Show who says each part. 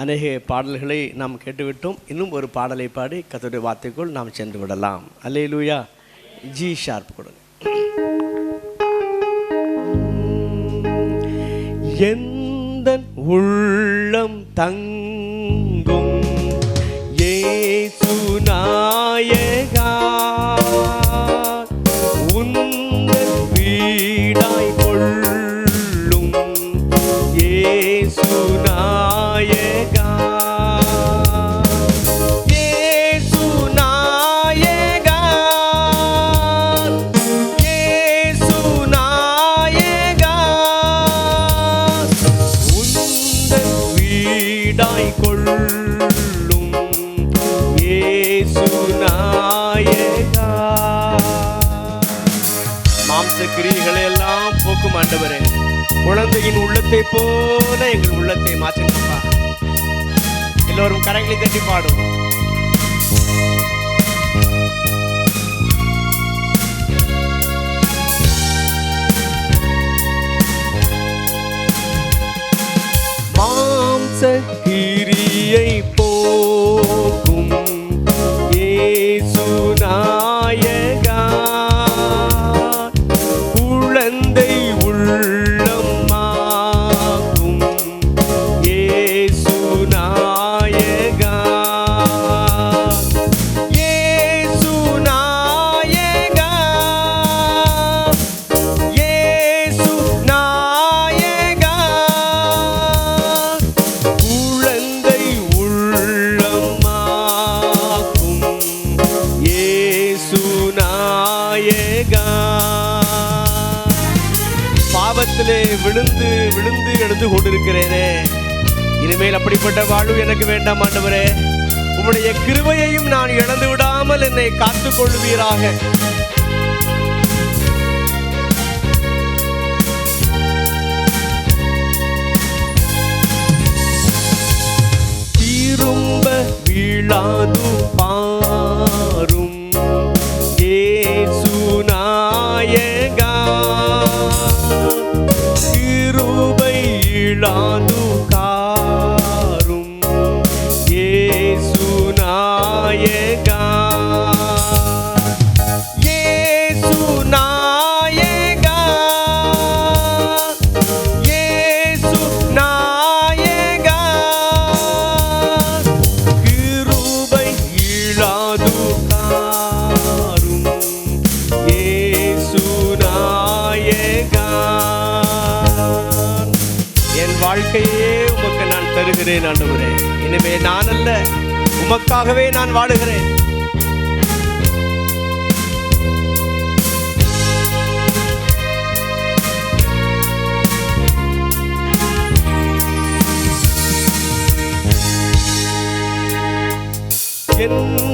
Speaker 1: அநேக பாடல்களை நாம் கேட்டுவிட்டோம். இன்னும் ஒரு பாடலை பாடி கத்துடைய வார்த்தைக்குள் நாம் சென்று விடலாம் அல்லேலூயா ஜி ஷார்ப் கொடுங்க. எந்த உள்ளம் தங்கும் ஏசு நாயகா. ஆண்டவரே குழந்தையின் உள்ளத்தை போல எங்கள் உள்ளத்தை மாற்றினப்பா எல்லோரும் கரங்களை தட்டி பாடும். மாம்ச பாவத்திலே விழுந்து விழுந்து எழுந்து கொண்டிருக்கிறேனே. இனிமேல் அப்படிப்பட்ட வாழ்வு எனக்கு வேண்டாம் ஆண்டவரே. உம்முடைய கிருபையையும் நான் இழந்து விடாமல் என்னை காத்துக் கொள்வீராக. திரும்ப வாழ்க்கையே உமக்கு நான் தருகிறேன் ஆண்டவரே. இனிமே நான் அல்ல உமக்காகவே நான் வாழுகிறேன். என்